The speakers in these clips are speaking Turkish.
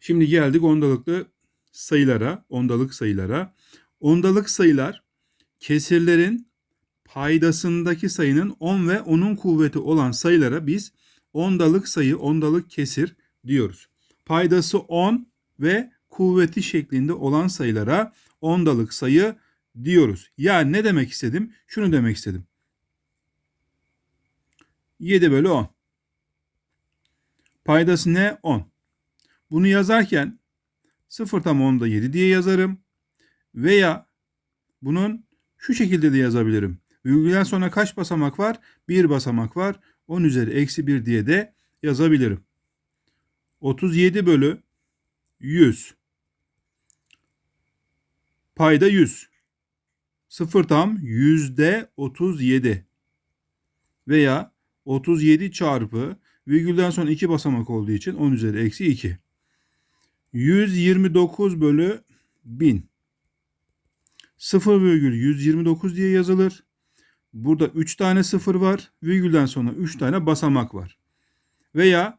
Şimdi geldik ondalıklı sayılara, ondalık sayılara. Ondalık sayılar kesirlerin paydasındaki sayının 10 ve onun kuvveti olan sayılara biz ondalık sayı, ondalık kesir diyoruz. Paydası 10 ve kuvveti şeklinde olan sayılara ondalık sayı diyoruz. Yani ne demek istedim? Şunu demek istedim. 7 bölü 10. Paydası ne? 10. Bunu yazarken 0 tam 10'da 7 diye yazarım. Veya bunun şu şekilde de yazabilirim. Virgülden sonra kaç basamak var? 1 basamak var. 10 üzeri eksi 1 diye de yazabilirim. 37 bölü 100. Payda 100. 0 tam yüzde 37. Veya 37 çarpı virgülden sonra 2 basamak olduğu için 10 üzeri eksi 2. 129 bölü 1000. 0,129 diye yazılır. Burada 3 tane 0 var. Virgülden sonra 3 tane basamak var. Veya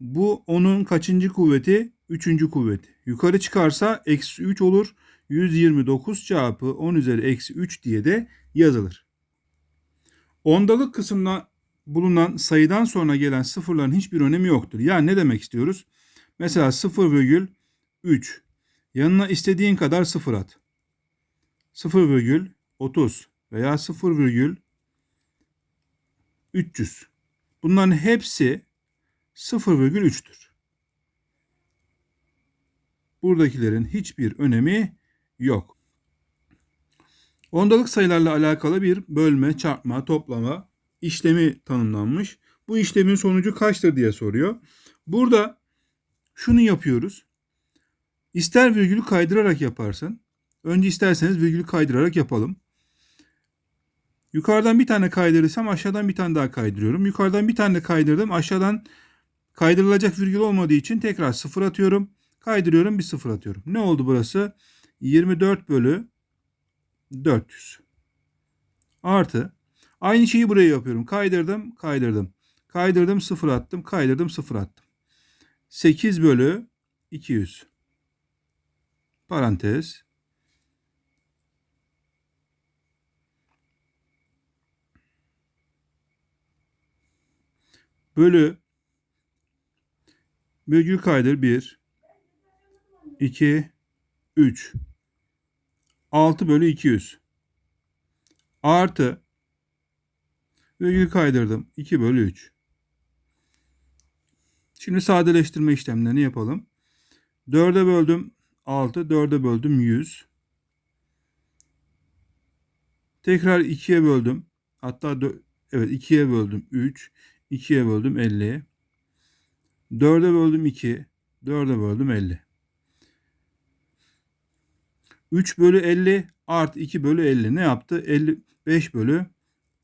bu onun kaçıncı kuvveti? Üçüncü kuvveti. Yukarı çıkarsa eksi 3 olur. 129 çarpı 10 üzeri eksi 3 diye de yazılır. Ondalık kısmına bulunan sayıdan sonra gelen sıfırların hiçbir önemi yoktur. Yani ne demek istiyoruz? Mesela 0,3 yanına istediğin kadar sıfır at. 0,30 veya 0,300. Bunların hepsi 0,3'tür. Buradakilerin hiçbir önemi yok. Ondalık sayılarla alakalı bir bölme, çarpma, toplama işlemi tanımlanmış. Bu işlemin sonucu kaçtır diye soruyor. Burada şunu yapıyoruz. İster virgülü kaydırarak yaparsın. Önce isterseniz virgülü kaydırarak yapalım. Yukarıdan bir tane kaydırırsam aşağıdan bir tane daha kaydırıyorum. Yukarıdan bir tane kaydırdım. Aşağıdan kaydırılacak virgül olmadığı için tekrar sıfır atıyorum. Kaydırıyorum bir sıfır atıyorum. Ne oldu burası? 24 bölü 400. Artı. Aynı şeyi buraya yapıyorum. Kaydırdım, kaydırdım. Kaydırdım, sıfır attım, kaydırdım, sıfır attım. 8 bölü 200. Parantez. Bölü virgül kaydır 1 2 3 6 bölü 200 artı virgül kaydırdım 2 bölü 3 Şimdi sadeleştirme işlemlerini yapalım. 4'e böldüm 6, 4'e böldüm 100. Tekrar 2'ye böldüm. Hatta evet 2'ye böldüm 3, 2'ye böldüm 50. 4'e böldüm 2, 4'e böldüm 50. 3 bölü 50 artı 2 bölü 50 ne yaptı? 55 bölü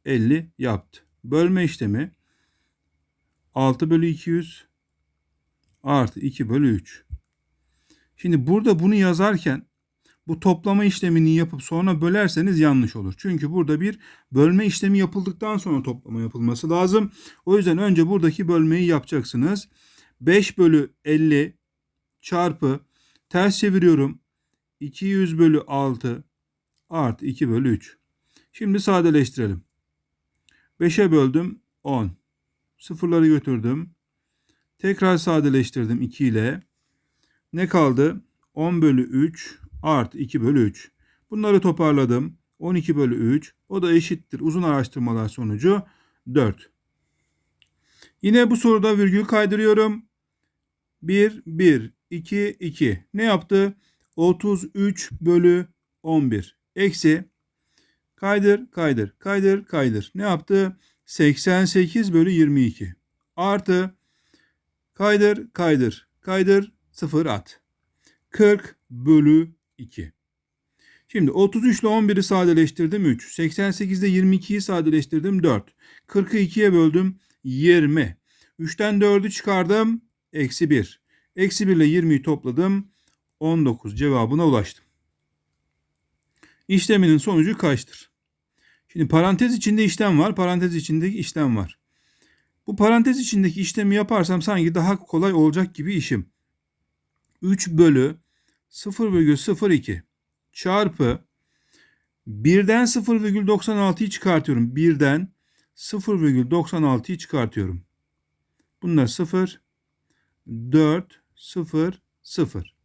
50 yaptı. Bölme işlemi 6 bölü 200 artı 2 bölü 3. Şimdi burada bunu yazarken bu toplama işlemini yapıp sonra bölerseniz yanlış olur. Çünkü burada bir bölme işlemi yapıldıktan sonra toplama yapılması lazım. O yüzden önce buradaki bölmeyi yapacaksınız. 5 bölü 50 çarpı ters çeviriyorum. 200 bölü 6 artı 2 bölü 3. Şimdi sadeleştirelim. 5'e böldüm 10. Sıfırları götürdüm. Tekrar sadeleştirdim 2 ile. Ne kaldı? 10 bölü 3 artı 2 bölü 3. Bunları toparladım. 12 bölü 3. O da eşittir. Uzun araştırmalar sonucu 4. Yine bu soruda virgül kaydırıyorum. 1, 1, 2, 2. Ne yaptı? 33 bölü 11. Eksi. Kaydır, kaydır, kaydır, kaydır. Ne yaptı? 88 bölü 22. Artı. Kaydır, kaydır, kaydır, 0 at. 40 bölü 2. Şimdi 33 ile 11'i sadeleştirdim 3. 88 ile 22'yi sadeleştirdim 4. 40'ı 2'ye böldüm 20. 3'ten 4'ü çıkardım. Eksi 1. Eksi 1 ile 20'yi topladım. 19 cevabına ulaştım. İşleminin sonucu kaçtır? Şimdi parantez içinde işlem var. Parantez içindeki işlem var. Bu parantez içindeki işlemi yaparsam sanki daha kolay olacak gibi işim. 3 bölü 0,02 çarpı 1'den 0,96'yı çıkartıyorum. 1'den 0,96'yı çıkartıyorum. Bunlar 0, 4, 0, 0.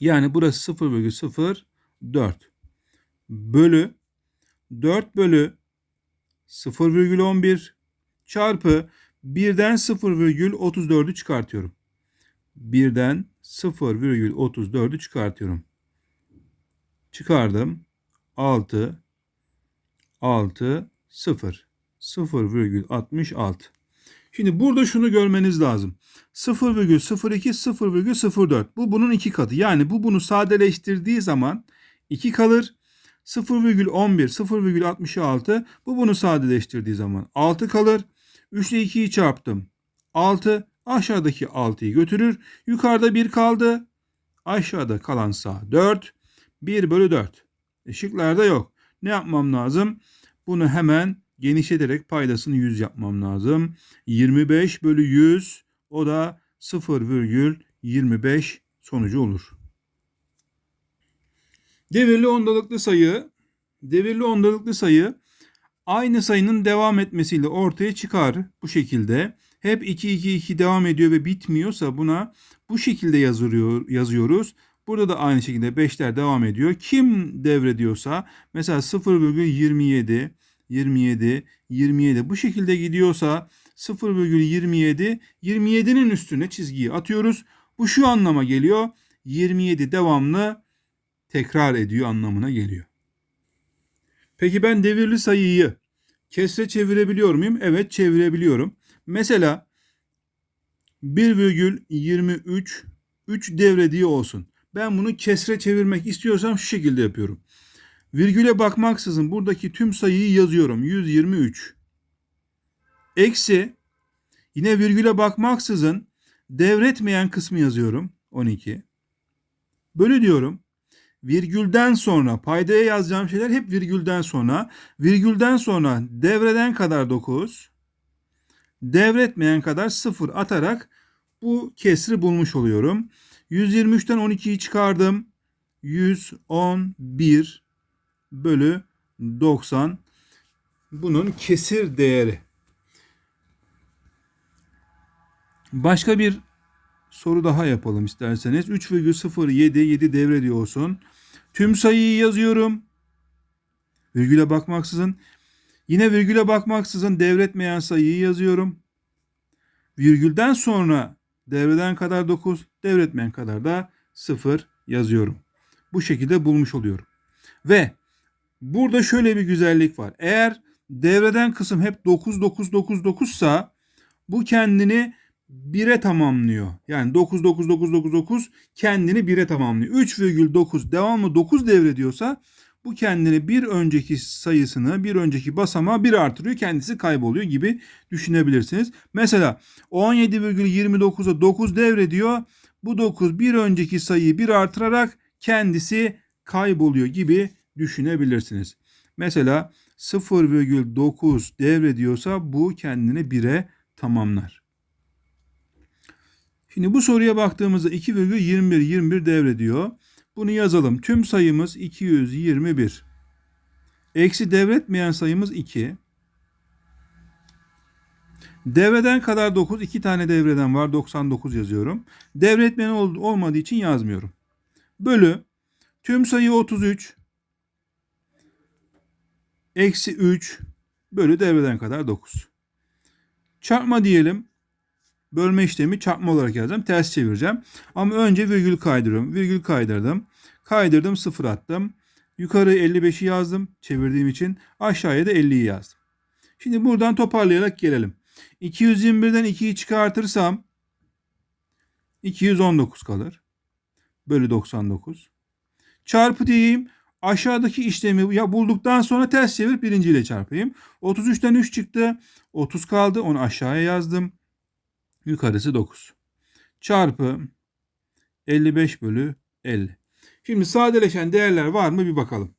Yani burası 0,04 bölü 4 bölü 0,11 çarpı 1'den 0,34'ü çıkartıyorum. 1'den 0,34'ü çıkartıyorum. Çıkardım. 6 6 0 0,66. Şimdi burada şunu görmeniz lazım. 0,02 0,04 bu bunun iki katı. Yani bu bunu sadeleştirdiği zaman 2 kalır. 0,11 0,66 bu bunu sadeleştirdiği zaman 6 kalır. 3 ile 2'yi çarptım. 6 aşağıdaki 6'yı götürür. Yukarıda 1 kaldı. Aşağıda kalansa 4. 1 bölü 4. Işıklarda yok. Ne yapmam lazım? Bunu hemen genişleterek paydasını 100 yapmam lazım. 25 bölü 100 o da 0,25 sonucu olur. Devirli ondalıklı sayı devirli ondalıklı sayı aynı sayının devam etmesiyle ortaya çıkar bu şekilde. Hep 2 2 2 devam ediyor ve bitmiyorsa buna bu şekilde yazıyor, yazıyoruz. Burada da aynı şekilde 5'ler devam ediyor. Kim devrediyorsa mesela 0,27 27 27 bu şekilde gidiyorsa 0,27 27'nin üstüne çizgiyi atıyoruz. Bu şu anlama geliyor. 27 devamlı tekrar ediyor anlamına geliyor. Peki ben devirli sayıyı kesre çevirebiliyor muyum? Evet çevirebiliyorum. Mesela 1,23 3 devrediği olsun. Ben bunu kesre çevirmek istiyorsam şu şekilde yapıyorum. Virgüle bakmaksızın buradaki tüm sayıyı yazıyorum. 123. Eksi yine virgüle bakmaksızın devretmeyen kısmı yazıyorum. 12. Bölü diyorum. Virgülden sonra paydaya yazacağım şeyler hep virgülden sonra. Virgülden sonra devreden kadar 9. Devretmeyen kadar 0 atarak bu kesri bulmuş oluyorum. 123'ten 12'yi çıkardım. 111 bölü 90 bunun kesir değeri. Başka bir soru daha yapalım isterseniz. 3,07 7 devrediyor olsun. Tüm sayıyı yazıyorum. Virgüle bakmaksızın. Yine virgüle bakmaksızın devretmeyen sayıyı yazıyorum. Virgülden sonra devreden kadar 9, devretmeyen kadar da 0 yazıyorum. Bu şekilde bulmuş oluyorum. Ve burada şöyle bir güzellik var. Eğer devreden kısım hep 9 9 9 9 sa bu kendini 1'e tamamlıyor. Yani 9 9 9 9 9 kendini 1'e tamamlıyor. 3,9 devamlı 9 devrediyorsa bu kendini bir önceki sayısını bir önceki basamağı bir artırıyor kendisi kayboluyor gibi düşünebilirsiniz. Mesela 17,29'a 9 devrediyor. Bu 9 bir önceki sayıyı bir artırarak kendisi kayboluyor gibi düşünebilirsiniz. Mesela 0,9 devrediyorsa bu kendini 1'e tamamlar. Şimdi bu soruya baktığımızda 2,21 21 devrediyor. Bunu yazalım. Tüm sayımız 221. Eksi devretmeyen sayımız 2. Devreden kadar 9. 2 tane devreden var. 99 yazıyorum. Devretmeyen ol, olmadığı için yazmıyorum. Bölü. Tüm sayı 33. Eksi 3. Bölü devreden kadar 9. Çarpma diyelim. Bölme işlemi çarpma olarak yazacağım. Ters çevireceğim. Ama önce virgül kaydırıyorum. Virgül kaydırdım. Kaydırdım sıfır attım. Yukarı 55'i yazdım çevirdiğim için. Aşağıya da 50'yi yazdım. Şimdi buradan toparlayarak gelelim. 221'den 2'yi çıkartırsam 219 kalır. Bölü 99. Çarpı diyeyim. Aşağıdaki işlemi ya bulduktan sonra ters çevirip birinciyle çarpayım. 33'ten 3 çıktı. 30 kaldı. Onu aşağıya yazdım. Yukarısı 9. Çarpı 55 bölü 50. Şimdi sadeleşen değerler var mı bir bakalım.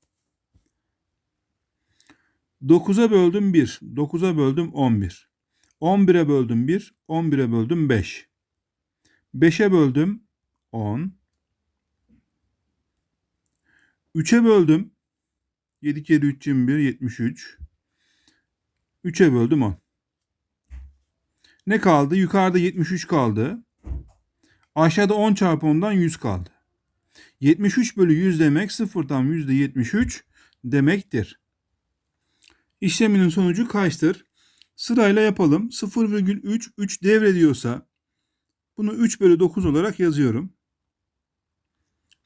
9'a böldüm 1. 9'a böldüm 11. 11'e böldüm 1. 11'e böldüm 5. 5'e böldüm 10. 3'e böldüm. 7 kere 3 21 73. 3'e böldüm 10. Ne kaldı? Yukarıda 73 kaldı. Aşağıda 10 çarpı 10'dan 100 kaldı. 73 bölü 100 demek sıfırdan %73 demektir. İşleminin sonucu kaçtır? Sırayla yapalım. 0,3 3 devrediyorsa bunu 3 bölü 9 olarak yazıyorum.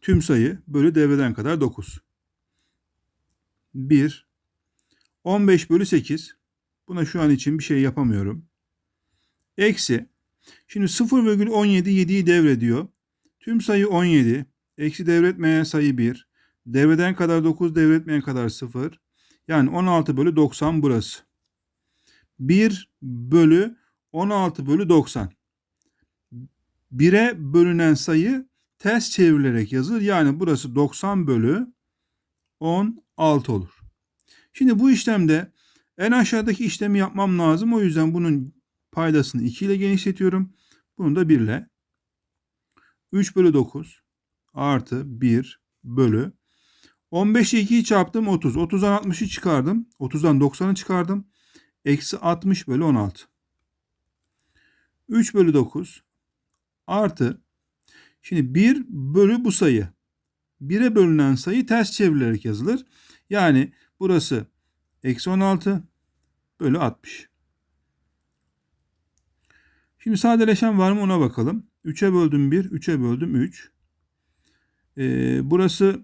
Tüm sayı bölü devreden kadar 9. 1 15 bölü 8 Buna şu an için bir şey yapamıyorum. Eksi. Şimdi 0,17 7'yi devrediyor. Tüm sayı 17. Eksi devretmeyen sayı 1. Devreden kadar 9, devretmeyen kadar 0. Yani 16 bölü 90 burası. 1 bölü 16 bölü 90. 1'e bölünen sayı ters çevrilerek yazılır. Yani burası 90 bölü 16 olur. Şimdi bu işlemde en aşağıdaki işlemi yapmam lazım. O yüzden bunun paydasını 2 ile genişletiyorum. Bunu da 1 ile. 3 bölü 9 artı 1 bölü 15 ile 2'yi çarptım 30. 30'dan 60'ı çıkardım. 30'dan 90'ı çıkardım. Eksi 60 bölü 16. 3 bölü 9 artı şimdi 1 bölü bu sayı. 1'e bölünen sayı ters çevrilerek yazılır. Yani burası eksi 16 bölü 60. Şimdi sadeleşen var mı ona bakalım. 3'e böldüm 1, 3'e böldüm 3. Ee, burası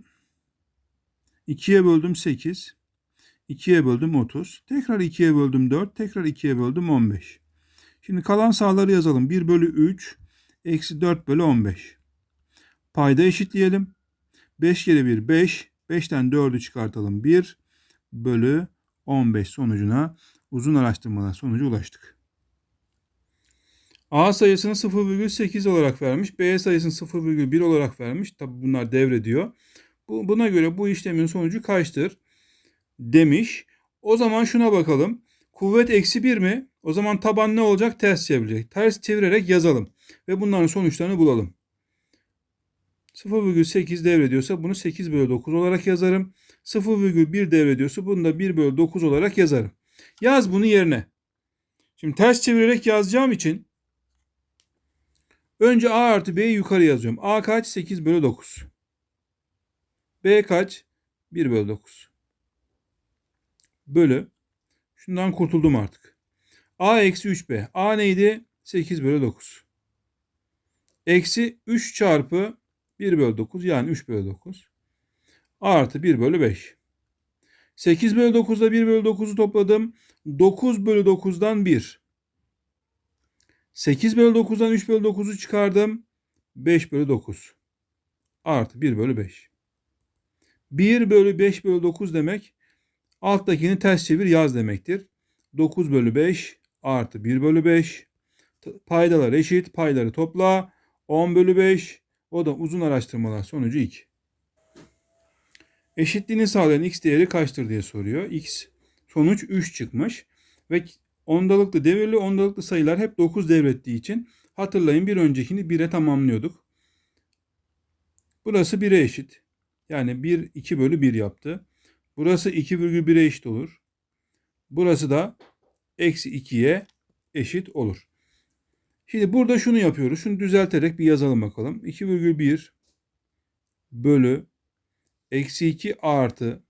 2'ye böldüm 8. 2'ye böldüm 30. Tekrar 2'ye böldüm 4. Tekrar 2'ye böldüm 15. Şimdi kalan sağları yazalım. 1 bölü 3 eksi 4 bölü 15. Payda eşitleyelim. 5 kere 1 5. 5'ten 4'ü çıkartalım. 1 bölü 15 sonucuna uzun araştırmalar sonucu ulaştık. A sayısını 0,8 olarak vermiş. B sayısını 0,1 olarak vermiş. Tabi bunlar devrediyor. Bu, buna göre bu işlemin sonucu kaçtır? Demiş. O zaman şuna bakalım. Kuvvet eksi 1 mi? O zaman taban ne olacak? Ters çevirecek. Ters çevirerek yazalım. Ve bunların sonuçlarını bulalım. 0,8 devrediyorsa bunu 8 bölü 9 olarak yazarım. 0,1 devrediyorsa bunu da 1 bölü 9 olarak yazarım. Yaz bunu yerine. Şimdi ters çevirerek yazacağım için önce A artı B'yi yukarı yazıyorum. A kaç? 8 bölü 9. B kaç? 1 bölü 9. Bölü. Şundan kurtuldum artık. A eksi 3B. A neydi? 8 bölü 9. Eksi 3 çarpı 1 bölü 9 yani 3 bölü 9. Artı 1 bölü 5. 8 bölü 9'da 1 bölü 9'u topladım. 9 bölü 9'dan 1. 8 bölü 9'dan 3 bölü 9'u çıkardım. 5 bölü 9. Artı 1 bölü 5. 1 bölü 5 bölü 9 demek alttakini ters çevir yaz demektir. 9 bölü 5 artı 1 bölü 5. Paydalar eşit. Payları topla. 10 bölü 5. O da uzun araştırmalar sonucu 2. Eşitliğini sağlayan x değeri kaçtır diye soruyor. x sonuç 3 çıkmış. Ve ondalıklı devirli ondalıklı sayılar hep 9 devrettiği için hatırlayın bir öncekini 1'e tamamlıyorduk. Burası 1'e eşit. Yani 1 2 bölü 1 yaptı. Burası 2,1'e eşit olur. Burası da eksi 2'ye eşit olur. Şimdi burada şunu yapıyoruz. Şunu düzelterek bir yazalım bakalım. 2,1 bölü eksi 2 artı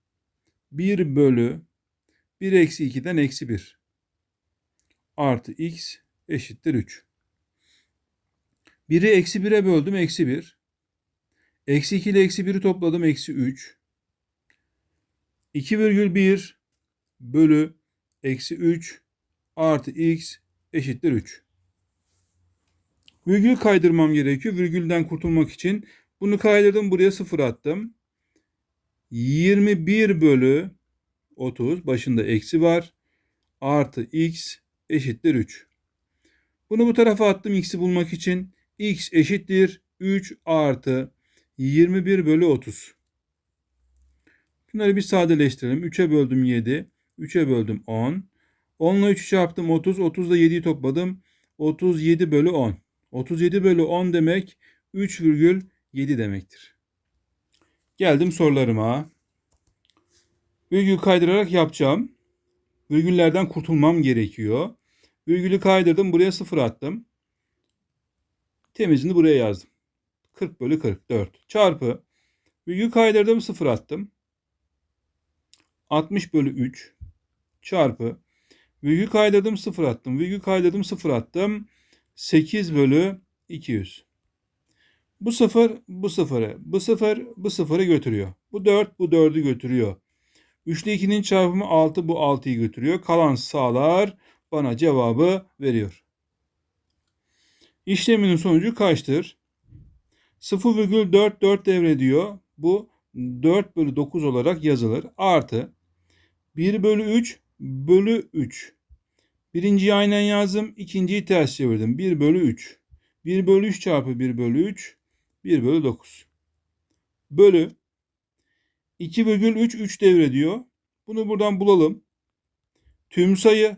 1 bölü 1 eksi 2'den eksi 1 artı x eşittir 3. 1'i eksi 1'e böldüm eksi 1. Eksi 2 ile eksi 1'i topladım eksi 3. 2,1 bölü eksi 3 artı x eşittir 3. Virgül kaydırmam gerekiyor. Virgülden kurtulmak için. Bunu kaydırdım buraya 0 attım. 21 bölü 30 başında eksi var. Artı x eşittir 3. Bunu bu tarafa attım x'i bulmak için. x eşittir 3 artı 21 bölü 30. Bunları bir sadeleştirelim. 3'e böldüm 7. 3'e böldüm 10. 10 ile 3'ü çarptım 30. 30 ile 7'yi topladım. 37 bölü 10. 37 bölü 10 demek 3,7 demektir. Geldim sorularıma. Virgül kaydırarak yapacağım. Virgüllerden kurtulmam gerekiyor. Virgülü kaydırdım. Buraya 0 attım. Temizini buraya yazdım. 40 bölü 44 çarpı virgül kaydırdım 0 attım. 60 bölü 3 çarpı virgül kaydırdım 0 attım. Virgül kaydırdım 0 attım. 8 bölü 200. Bu sıfır bu sıfırı, bu sıfır bu sıfırı götürüyor. Bu 4 bu 4'ü götürüyor. 3 ile 2'nin çarpımı 6 bu 6'yı götürüyor. Kalan sağlar bana cevabı veriyor. İşleminin sonucu kaçtır? 0,44 devrediyor. Bu 4 bölü 9 olarak yazılır. Artı 1 bölü 3 bölü 3. Birinciyi aynen yazdım. ikinciyi ters çevirdim. 1 bölü 3. 1 bölü 3 çarpı 1 bölü 3. 1 bölü 9. Bölü 2,3 3 devrediyor. Bunu buradan bulalım. Tüm sayı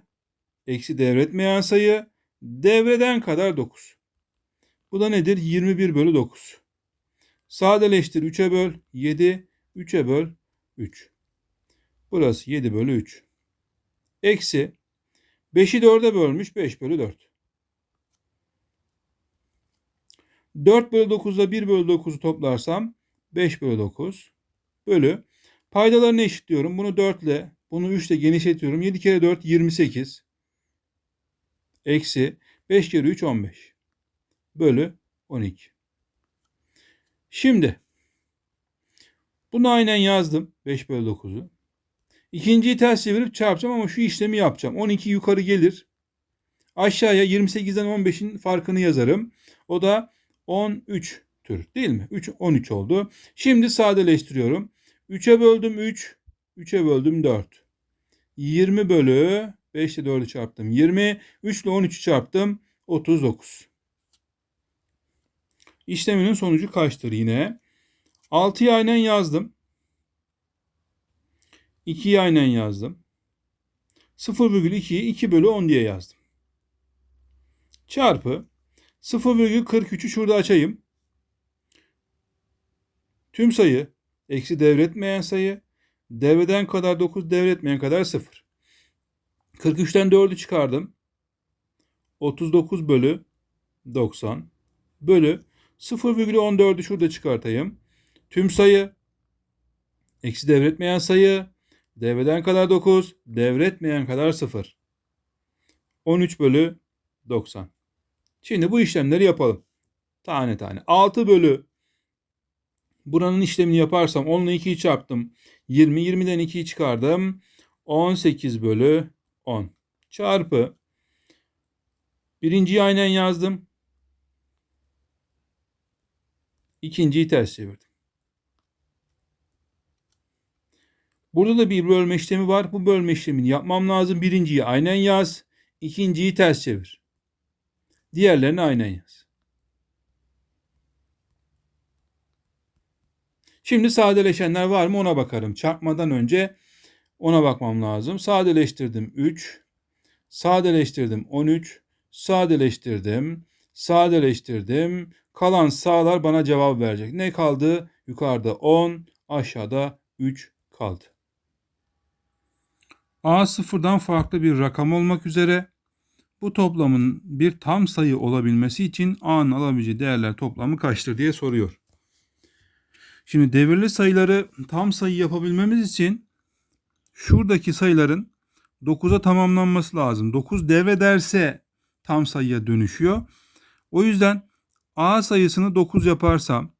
eksi devretmeyen sayı devreden kadar 9. Bu da nedir? 21 bölü 9. Sadeleştir 3'e böl 7. 3'e böl 3. Burası 7 bölü 3. Eksi 5'i 4'e bölmüş 5 bölü 4. 4 bölü 9'da 1 bölü 9'u toplarsam 5 bölü 9 bölü paydalarını eşitliyorum. Bunu 4 ile bunu 3 ile genişletiyorum. 7 kere 4 28 eksi 5 kere 3 15 bölü 12. Şimdi bunu aynen yazdım 5 bölü 9'u. İkinciyi ters çevirip çarpacağım ama şu işlemi yapacağım. 12 yukarı gelir. Aşağıya 28'den 15'in farkını yazarım. O da 13 tür değil mi? 3 13 oldu. Şimdi sadeleştiriyorum. 3'e böldüm 3, 3'e böldüm 4. 20 bölü 5 ile 4'ü çarptım. 20, 3 ile 13'ü çarptım. 39. İşleminin sonucu kaçtır yine? 6'yı aynen yazdım. 2'yi aynen yazdım. 0,2'yi 2 bölü 10 diye yazdım. Çarpı 0,43'ü şurada açayım. Tüm sayı eksi devretmeyen sayı devreden kadar 9 devretmeyen kadar 0. 43'ten 4'ü çıkardım. 39 bölü 90 bölü 0,14'ü şurada çıkartayım. Tüm sayı eksi devretmeyen sayı devreden kadar 9 devretmeyen kadar 0. 13 bölü 90. Şimdi bu işlemleri yapalım. Tane tane. 6 bölü buranın işlemini yaparsam 10 ile 2'yi çarptım. 20. 20'den 2'yi çıkardım. 18 bölü 10. Çarpı. Birinciyi aynen yazdım. İkinciyi ters çevirdim. Burada da bir bölme işlemi var. Bu bölme işlemini yapmam lazım. Birinciyi aynen yaz. ikinciyi ters çevir. Diğerlerini aynen yaz. Şimdi sadeleşenler var mı ona bakarım. Çarpmadan önce ona bakmam lazım. Sadeleştirdim 3. Sadeleştirdim 13. Sadeleştirdim. Sadeleştirdim. Kalan sağlar bana cevap verecek. Ne kaldı? Yukarıda 10, aşağıda 3 kaldı. A sıfırdan farklı bir rakam olmak üzere bu toplamın bir tam sayı olabilmesi için A'nın alabileceği değerler toplamı kaçtır diye soruyor. Şimdi devirli sayıları tam sayı yapabilmemiz için şuradaki sayıların 9'a tamamlanması lazım. 9 devrederse tam sayıya dönüşüyor. O yüzden A sayısını 9 yaparsam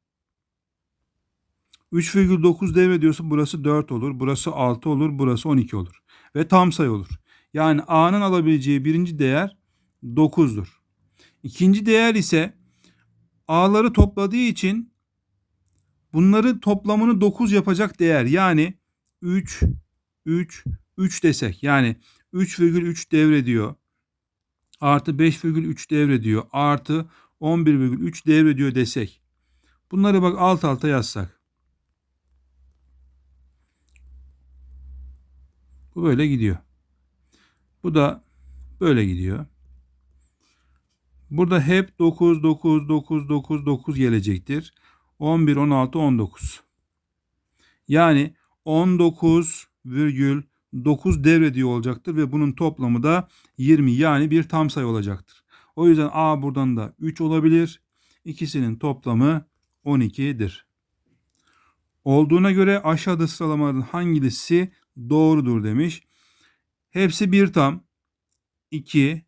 3,9 devrediyorsa burası 4 olur, burası 6 olur, burası 12 olur. Ve tam sayı olur. Yani A'nın alabileceği birinci değer 9'dur. İkinci değer ise A'ları topladığı için bunları toplamını 9 yapacak değer. Yani 3, 3, 3 desek. Yani 3,3 devrediyor. Artı 5,3 devrediyor. Artı 11,3 devrediyor desek. Bunları bak alt alta yazsak. Bu böyle gidiyor. Bu da böyle gidiyor. Burada hep 9, 9, 9, 9, 9 gelecektir. 11, 16, 19. Yani 19,9 devrediyor olacaktır ve bunun toplamı da 20 yani bir tam sayı olacaktır. O yüzden A buradan da 3 olabilir. İkisinin toplamı 12'dir. Olduğuna göre aşağıda sıralamaların hangisi doğrudur demiş. Hepsi bir tam. 2,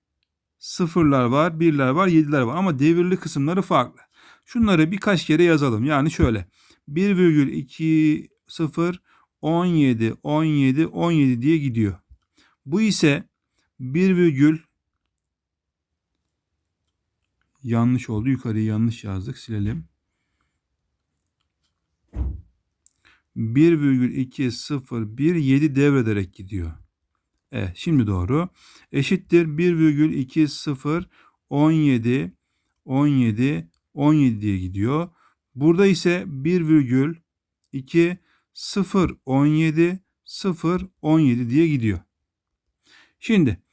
sıfırlar var, birler var, yediler var ama devirli kısımları farklı. Şunları birkaç kere yazalım. Yani şöyle 1,2 0 17 17 17 diye gidiyor. Bu ise 1 virgül yanlış oldu. Yukarıyı yanlış yazdık. Silelim. 1,201 devrederek gidiyor. Evet şimdi doğru. Eşittir 1,20 17 17 17 diye gidiyor. Burada ise 1,2 0 17 0 17 diye gidiyor. Şimdi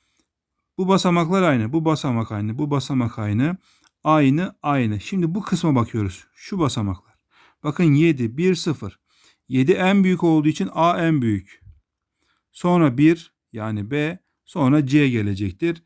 bu basamaklar aynı, bu basamak aynı, bu basamak aynı, aynı, aynı. Şimdi bu kısma bakıyoruz. Şu basamaklar. Bakın 7, 1, 0. 7 en büyük olduğu için A en büyük. Sonra 1 yani B, sonra C gelecektir.